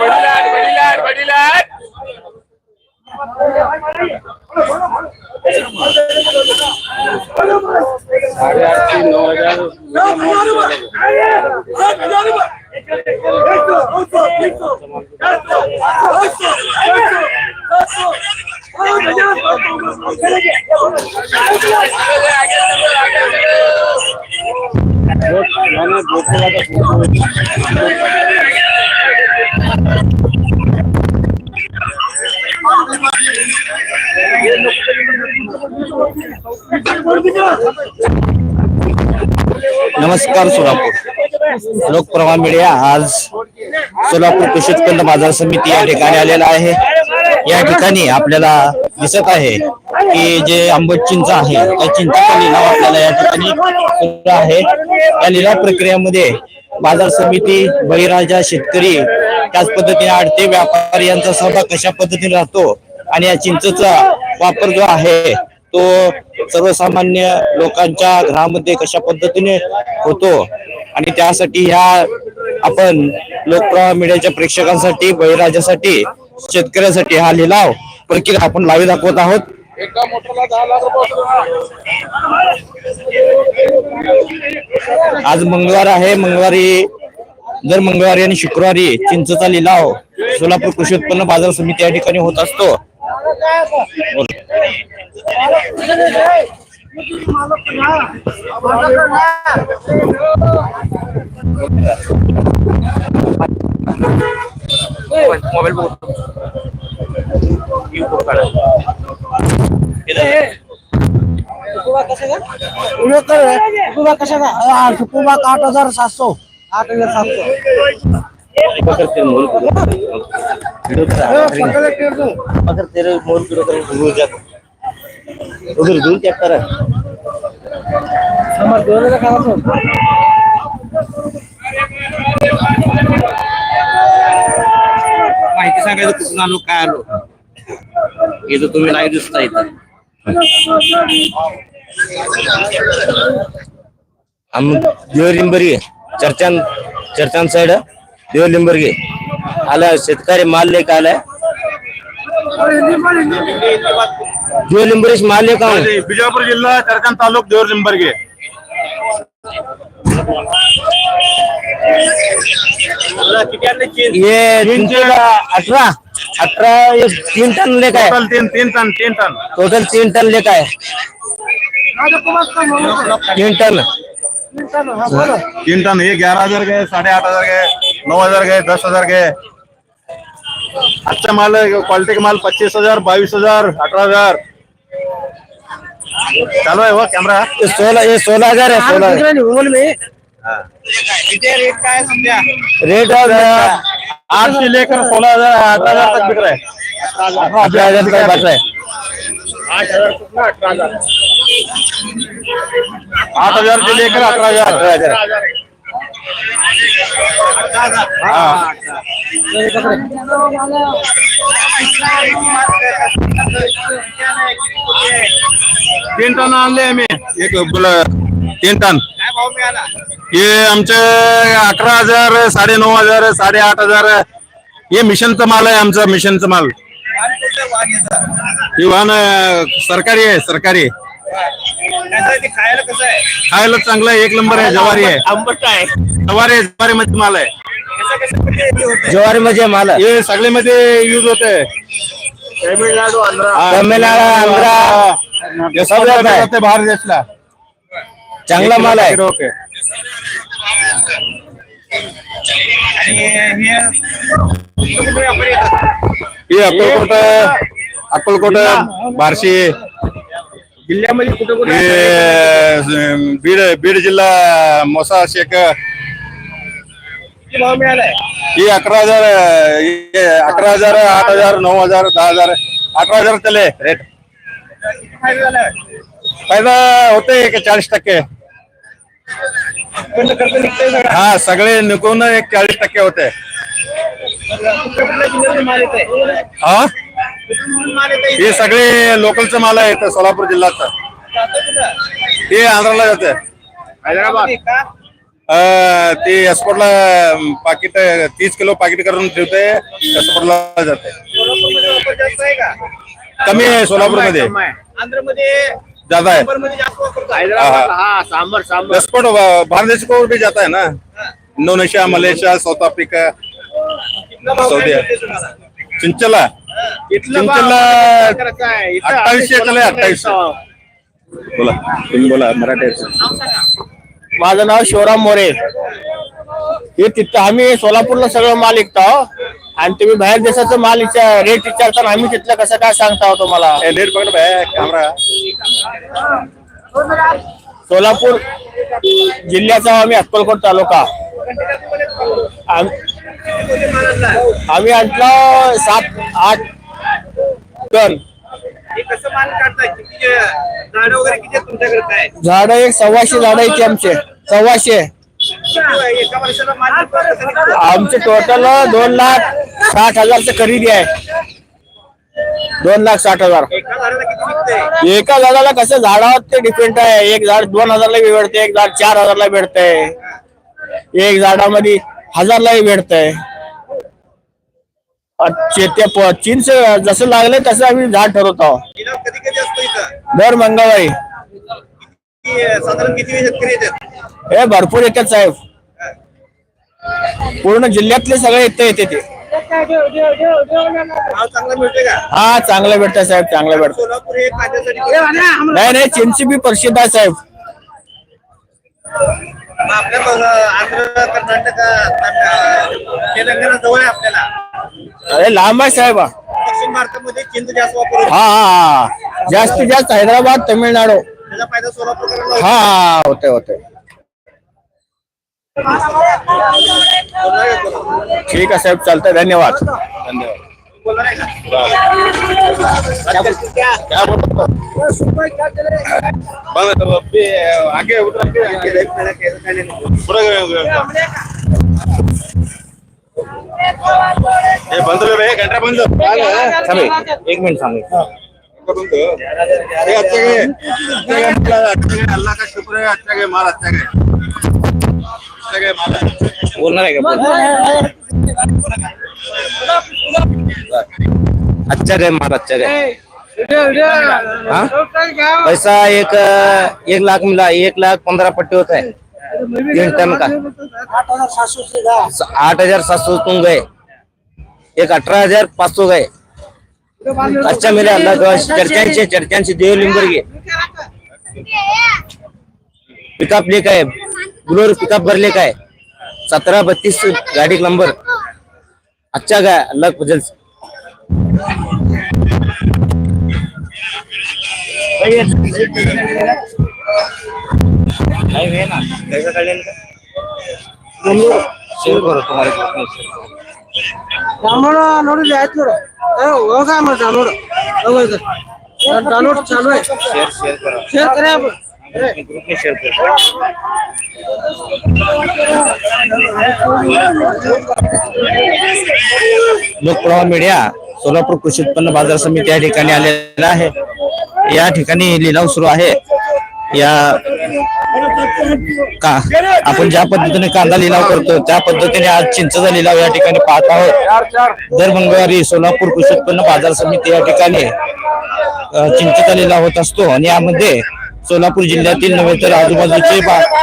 படிலார் படிலார் படிலார் नमस्कार सोलापूर. लोकप्रवाह मीडिया आज सोलापूर कृषी उत्पन्न बाजार समिती या ठिकाणी आलेला आहे. या ठिकाणी आपल्याला दिसत आहे की जे आंबट चिंच आहे त्या चिंचा लिलाव आपल्याला या ठिकाणी आहे. या लिलाव प्रक्रियेमध्ये बाजार समिती बळीराजा शेतकरी त्याच पद्धतीने आडते व्यापारी यांचा सहभाग कशा पद्धतीने राहतो आणि या चिंचेचा वापर जो आहे तो सर्वसामान्य लोकांच्या घरामध्ये कशा पद्धतीने होतो? आणि त्यासाठी ह्या आपण लोकप्रवाह मीडियाच्या प्रेक्षकांसाठी बळीराजासाठी शेतकऱ्यासाठी हा लिलाव प्रक्रिया आपण लावी दाखवत आहोत. आज मंगळवार आहे. मंगळवारी दर मंगळवारी आणि शुक्रवारी चिंचचा लिलाव सोलापूर कृषी उत्पन्न बाजार समिती या ठिकाणी होत असतो. मोबाईल सुकुबा कशा का हा, सुकुबा का आठ हजार सातशे हजार सातशे अगर तेरे मोर की रकम दूर जा उधर दूर क्या कर समज दोन हजार खावा माहिती सांगायचं कुठून आलो काय आलो इथं तुम्ही नाही दिसता इथं आम देवलिंबर्गी चर्चान चर्चान साइड देवलिंबर्गी आला शेतकरी माल लेके आलाय देवलिंबरीस माल लेके आऊँ बिजापूर जिल्हा चरकान तालुक देवर लिंबर्गे. ये तीनशे अठरा अठरा ये तीन टन लेका है टोटल तीन तीन टन तीन टन. टोटल तीन टन लेका है तीन टन. तीन टन ये ग्यारह हज़ार गए साढ़े आठ हज़ार गए. नौ हज़ार गए दस हज़ार गए अच्छा माल है क्वालिटी का माल पच्चीस हज़ार बाईस हज़ार अठारह हज़ार। चालू है वो कैमरा। ये सोलह ये सोलह हज़ार है सोलह हज़ार। मोबाईल में। रेट और आठ से लेकर सोलह हज़ार अठारह हज़ार तक बिक रहा है। अठारह हज़ार का बच रहा है। आठ हज़ार से लेकर अठारह हज़ार। अठारह हज़ार। हाँ तीन टन आणले आम्ही. एक बोला तीन टन. हे आमचे अकरा हजार साडे नऊ हजार साडे आठ हजार. हे मिशनचा माल आहे आमचा मिशनचा माल. हे वाहन अं, सरकारी आहे? सरकारी खायला चांगलं आहे. एक नंबर आहे जवारी आहे. जवारी आहे. जवारी मध्ये माल आहे. ज्वारी मध्ये माल आहे. हे सगळे मध्ये युज होत आहे तामिळनाडू आंध्रा. हे सब सगळं जात आहे. जाते बाहेर देशला. चांगला माल आहे. ओके हे अक्कलकोट अक्कलकोट बार्शी. जिल्ह्यामध्ये कुठे बीड बीड जिल्हा मोसा शेक भाव मिळालाय? ही अकरा हजार हे अकरा हजार आठ हजार नऊ हजार दहा हजार अठरा हजार त्याले रेट फायदा होते एक चाळीस टक्के. पण खर्च निघतोय सगळा. हा सगळे निघून एक चाळीस टक्के होते कुठल्या जिल्ह्यातून माल येत आहे हा? हे सगळे लोकलचं माल आहे इथं सोलापूर जिल्ह्यात. हे आंध्राला जाते. हैदराबाद. ते एक्सपोर्टला पाकिट तीस किलो पाकिट करून ठेवते एक्सपोर्टला जाते. आहे कमी आहे सोलापूरमध्ये. आंध्रमध्ये ज्यादा है हा एक्सपोर्ट बाहर देश को भी जाता है ना? Indonesia Malaysia South Africa Saudi चिंचला. अठ्ठावीसशे चले अठ्ठावीसशे. बोला तुम्ही बोला मराठी माझं नाव शिवराम मोरे. हे तिथं आम्ही सोलापूरला सगळं माल विकतो आणि तुम्ही बाहेर देशाचं माल विचार रेट विचारताना आम्ही तिथलं कसं काय सांगता हो तुम्हाला? पकड भाई कॅमेरा सोलापूर जिल्ह्याचा आम्ही अक्कलकोट तालुका. आम्ही आणलं सात आठ टन झाड एक सव्वाशे झाडं आहेत आमचे? सव्वाशे? आमचे टोटल दोन लाख साठ हजारचं खरेदी आहे. दोन लाख साठ हजार. एका झाडाला कसं झाडावर ते डिपेंड आहे. एक झाड दोन हजारला भेटते एक झाड चार हजारला भेटतंय. एक झाडामध्ये हजारलाही भेटतंय. ते प- चिंच जसं लागलंय तसं आम्ही झाड ठरवतो लिलाव कधी कधी असतो इथं? दर मंगळवारी. की साधारण किती शेतकरी येतात? हे भरपूर येतात साहेब. पूर्ण जिल्ह्यातले सगळे येते येते ते. भाव चांगला मिळतोय का? हा चांगलं भेटतं साहेब चांगलं भेटतं सोलापूर हे कांद्यासाठी प्रसिद्ध नाही नाही चिंच बी प्रसिद्ध आहे साहेब. आपल्या ब- आंध्र कर्नाटक तामिळ- तेलंगणा जवळ आहे आपल्याला. अरे लांब आहे साहेब. हा दक्षिण भारतामध्ये चिंच जास्त वापर हा हा जास्तीत जास्त हैदराबाद तमिळनाडू. त्याचा फायदा सोलापूरकरांना हा हा होते होते. ठीक आहे साहेब चालतंय. धन्यवाद. बोलणार ಹಾಗೆ ಗಂಟೆ ಬಂದು. ಸ್ವಾಮಿ ಏಕ್ ಮಿನಿಟ್ ಸ್ವಾಮಿ ಬಂದು ಕಷ್ಟಪುರ ಅಚ್ಚಾಗೆ ಮಾಲ್ ಅಚ್ಚಾಗೆ ಅಚ್ಚಾಗೆ अच्छा है काय मार अच्छा हाँ? पैसा एक एक लाख मिला एक लाख पंद्रह पट्टी होता है तीन टन का? आठ हजार सात सौ तुम गए एक अठारह हजार पाच सौ गए अच्छा मिले अल्लाह का चर्चांचे चर्चांचे देव लिंबर घे. पिकअप लेक आहे. ब्लोर पिकअप भरले काय सतरा बत्तीस गाड़ी का नंबर ಅಚ್ಚಾಗ ಎಲ್ಲ ಕುಜಲ್ಸ್ ಡೌನ್ಲೋಡ್ ನೋಡಿದ್ರೆ ಆಯ್ತು ನೋಡು. ಹೋಗ ಡೌನ್ಲೋಡ್ ಡೌನ್ಲೋಡ್ ಚಾಲು ಶೇರ್ ಕರೆ शेयर ग्रुप में शेयर लोकप्रवाह मीडिया सोलापूर कृषी उत्पन्न बाजार समिती या ठिकाणी आलेला आहे. या ठिकाणी लिलाव सुरू आहे. या का आपण ज्या पद्धतीने कांदा लिलाव करतो त्या पद्धतीने आज चिंचचा लिलाव या ठिकाणी पाहत आहोत. दर मंगळवारी सोलापूर कृषी उत्पन्न बाजार समिती या ठिकाणी चिंचेचा लिलाव होत असतो आणि यामध्ये सोलापूर जिल्ह्यातील नव्हे तर आजूबाजूचे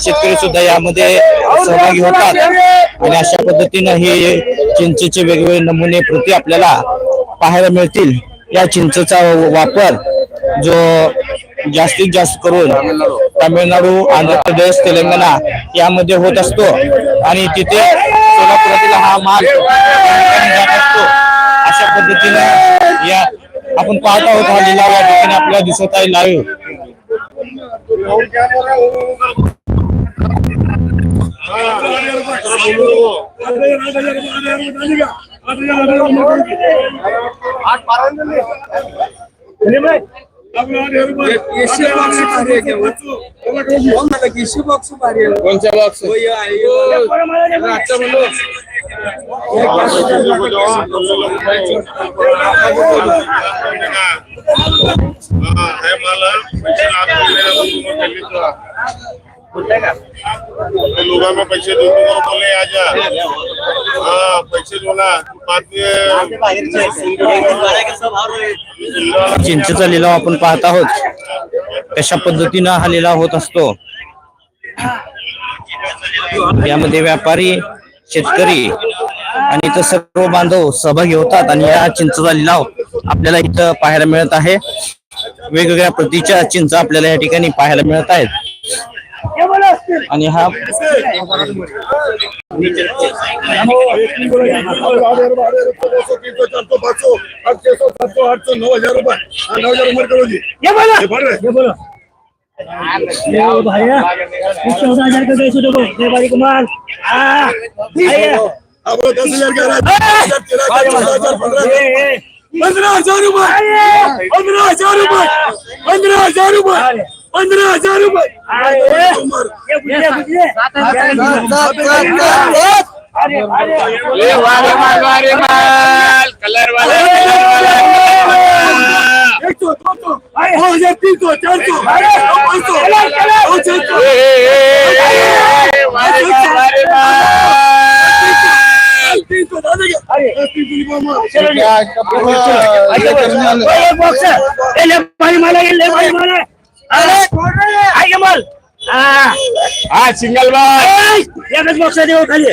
शेतकरी सुद्धा यामध्ये सहभागी होतात. आणि अशा पद्धतीनं हे चिंचेचे वेगवेगळे नमुने प्रती आपल्याला पाहायला मिळतील. या चिंचेचा वापर जो जास्तीत जास्त करून तामिळनाडू आंध्र प्रदेश तेलंगणा यामध्ये होत असतो. आणि तिथे सोलापुरातील हा माल जात असतो. अशा पद्धतीने या आपण पाहत आहोत हा लिलाव या ठिकाणी आपल्याला दिसत आहे लाईव्ह कोणच्या बॉक्स लोगा में पैसे दो तो बोले हाँ पैसे दो ना चिंचेचा लिलाव आपण पाहत आहोत. कशा पद्धतीनं हा लिलाव होत असतो? यामध्ये व्यापारी शेतकरी आणि इथं सर्व बांधव सहभागी होतात आणि या चिंचेचा लिलाव आपल्याला इथं पाहायला मिळत आहे. वेगवेगळ्या प्रतीच्या चिंच आपल्याला या ठिकाणी पाहायला मिळत आहेत. आणि हा नऊ हजार रुपये. भैया चौदह हजार का दो सौ व्यापारी कुमार अब वो दस हजार का रहा है तेरह हजार चौदह हजार पंद्रह हजार पंद्रह हजार रुपए पंद्रह हजार रुपए पंद्रह हजार रुपए पंद्रह हजार रुपए एक सौ दो सौ दो हजार तीन सौ चार सौ पाँच सौ पाँच सौ तीन सौ दादा पाणी मला गेले पाणी मला आहे का माल हा सिंगल बाय एकच बॉक्स देऊ खाली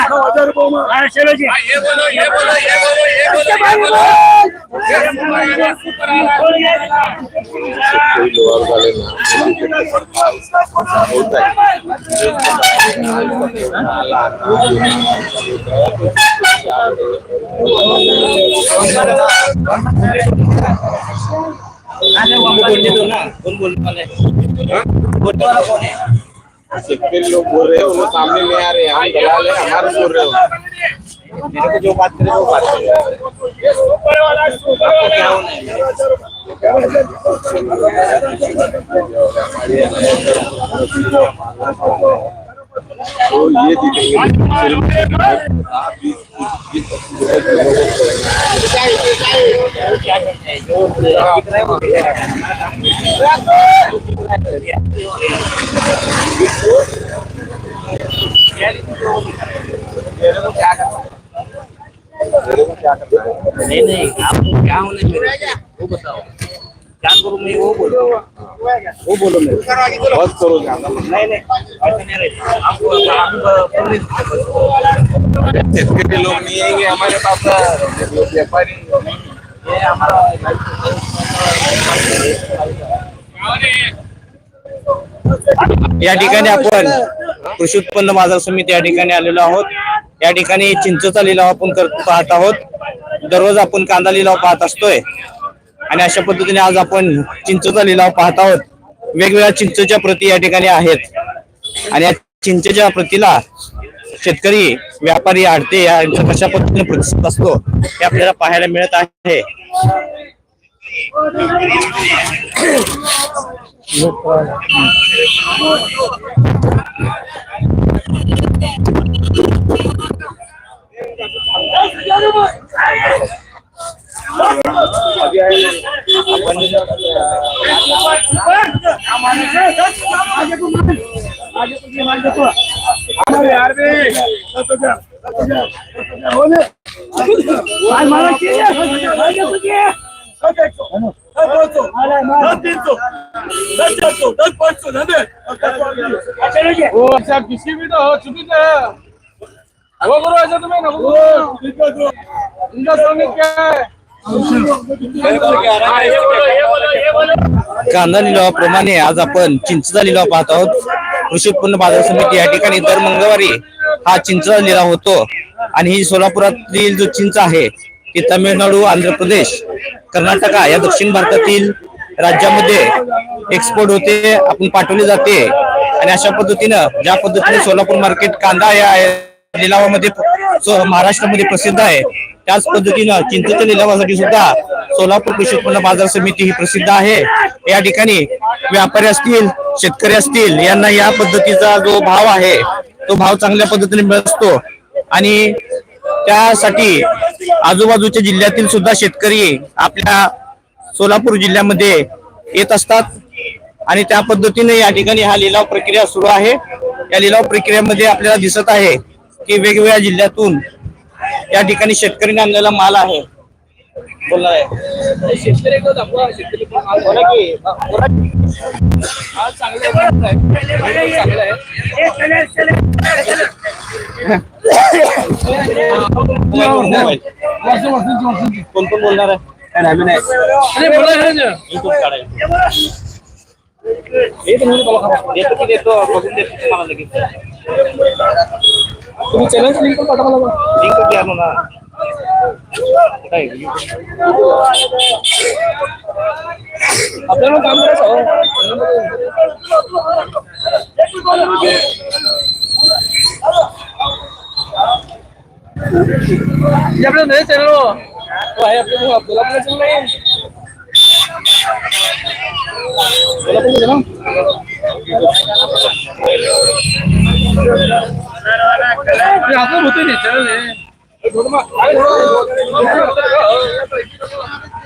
आठ एक सौ आठ दो सौ लोग बोल रहे हैं वो सामने नहीं आ रहे हैं हम दलाल है हमारे बोल रहे हो। मेरे को जो बात करे वो बात तो ये दिखेंगे। नहीं नहीं आपको क्या होना चाहिए वो बताओ क्या करूँ मैं वो बोलो वो बोलो मैं बहुत करो ज़्यादा नहीं नहीं ऐसा नहीं रहता आपको आप पुलिस शेतकरी लोग नहीं आएँगे हमारे पास व्यापारी ये हमारा या ठिकाणी आपण कृषी उत्पन्न बाज़ार समिती या ठिकाणी आलेलो आहोत. या ठिकाणी चिंचचा लिलाव आपण करत पाहत आहोत. दररोज आपण कांदा लिलाव पाहत असतोय. आणि अशा पद्धतीने आज आपण चिंचचा लिलाव पाहत आहोत. वेगवेगळ्या चिंचोच्या प्रती या ठिकाणी आहेत. आणि या चिंचेच्या प्रतीला शेतकरी व्यापारी आडते यांचा कशा पद्धतीने प्रतिसाद असतो हे आपल्याला पाहायला मिळत आहे. किसी भी तो हो चुकी है वो करो ऐसा तुम्हें नको करो इनका स्वामी क्या है कांदा लिलावाप्रमाणे आज आपण चिंचचा लिलाव पाहत आहोत. कृषी उत्पन्न बाजार समिती या ठिकाणी दर मंगळवारी हा चिंचचा लिलाव होतो. आणि ही सोलापुरातील जो चिंच आहे ती तामिळनाडू आंध्र प्रदेश कर्नाटका या दक्षिण भारतातील राज्यामध्ये एक्सपोर्ट होते आपण पाठवली जाते. आणि अशा पद्धतीनं ज्या पद्धतीने सोलापूर मार्केट कांदा या लिलावामध्ये महाराष्ट्रामध्ये प्रसिद्ध आहे त्याच पद्धतीनं चिंचेच्या लिलावासाठी सुद्धा सोलापूर कृषी उत्पन्न बाजार समिती ही प्रसिद्ध आहे. या ठिकाणी व्यापारी असतील शेतकरी असतील यांना या पद्धतीचा जो भाव आहे तो भाव चांगल्या पद्धतीने मिळत. असतो आणि त्यासाठी आजूबाजूच्या जिल्ह्यातील सुद्धा शेतकरी आपल्या सोलापूर जिल्ह्यामध्ये येत असतात. आणि त्या पद्धतीने या ठिकाणी हा लिलाव प्रक्रिया सुरू आहे. या लिलाव प्रक्रियेमध्ये आपल्याला दिसत आहे की वेगवेगळ्या जिल्ह्यातून या ठिकाणी शेतकऱ्यांनी आणलेला माल आहे. बोलणार आहे. कोण कोण बोलणार आहे. देतो की देतो बघून देतो तुम्हाला लगेच. तुम्ही चॅनल लिंक पाठवा लिंक द्या ना. काय आपल्याला काम करायचं आपलं नाही चॅनल आहे आपलं. आपल्याला आपलं चॅनल नाही आपण होतो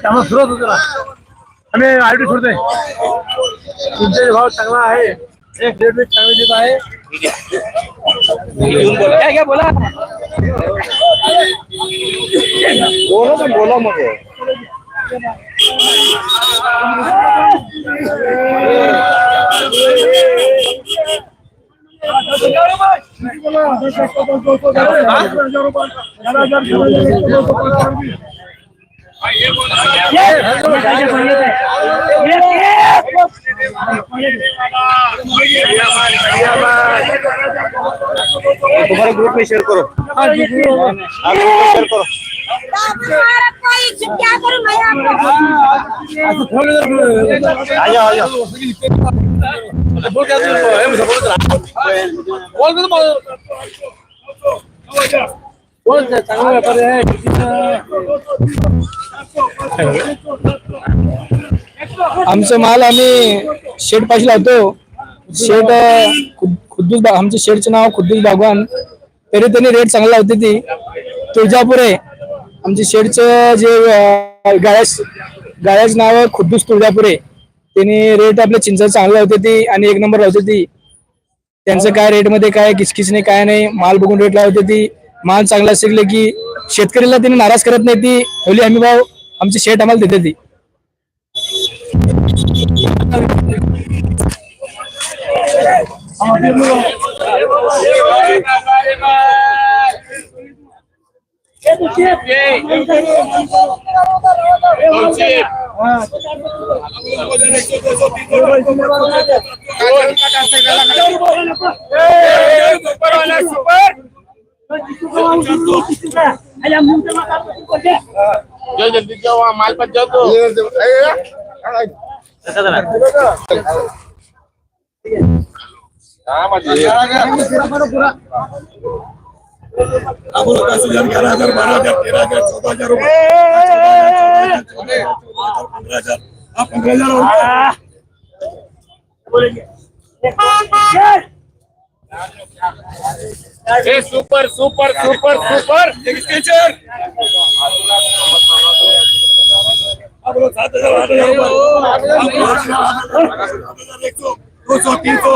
त्यामुळे सुरुवात होतो आम्ही आयडी सोडतोय. तुमचे भाव चांगला आहे एक डेट वीक चांगली देत आहे. बोला काय काय बोला. बोला मग. तुम्हारे ग्रुप में शेयर करो हाँ, ग्रुप में चांगला व्यापारी आहे आमचं माल आम्ही शेड पाशी लावतो. शेड खुद- खुद्दूस आमच्या शेडचं नाव खुद्दूस बागवान. तरी त्यांनी रेट चांगला होती ती. तुळजापूर आहे. आमच्या शेडचं जे अं, गळ्याच नाव आहे खुद्दूस तुळजापुरे. आहे त्यांनी रेट आपल्या चिंच चांगला होते ती आणि एक नंबर लावते ती. त्यांचं काय रेटमध्ये काय किचकिच नाही काय नाही माल बघून रेट लावते ती. माल चांगला शिकले की शेतकरीला त्यांनी नाराज करत नाही ती. होली हमी भाव आमची शेट आम्हाला देते ती. জলদি যাও মাল পাত যাও তো আমার दस हजार ग्यारह हजार बारह हजार तेरह हजार चौदह हजार रुपये पंद्रह हजार हाँ पंद्रह हजार सुपर सुपर सुपर सुपर लोग सात हजार आठ हजार हजार, आठ हजार, आठ हजार, एक सौ दो सौ तीन सौ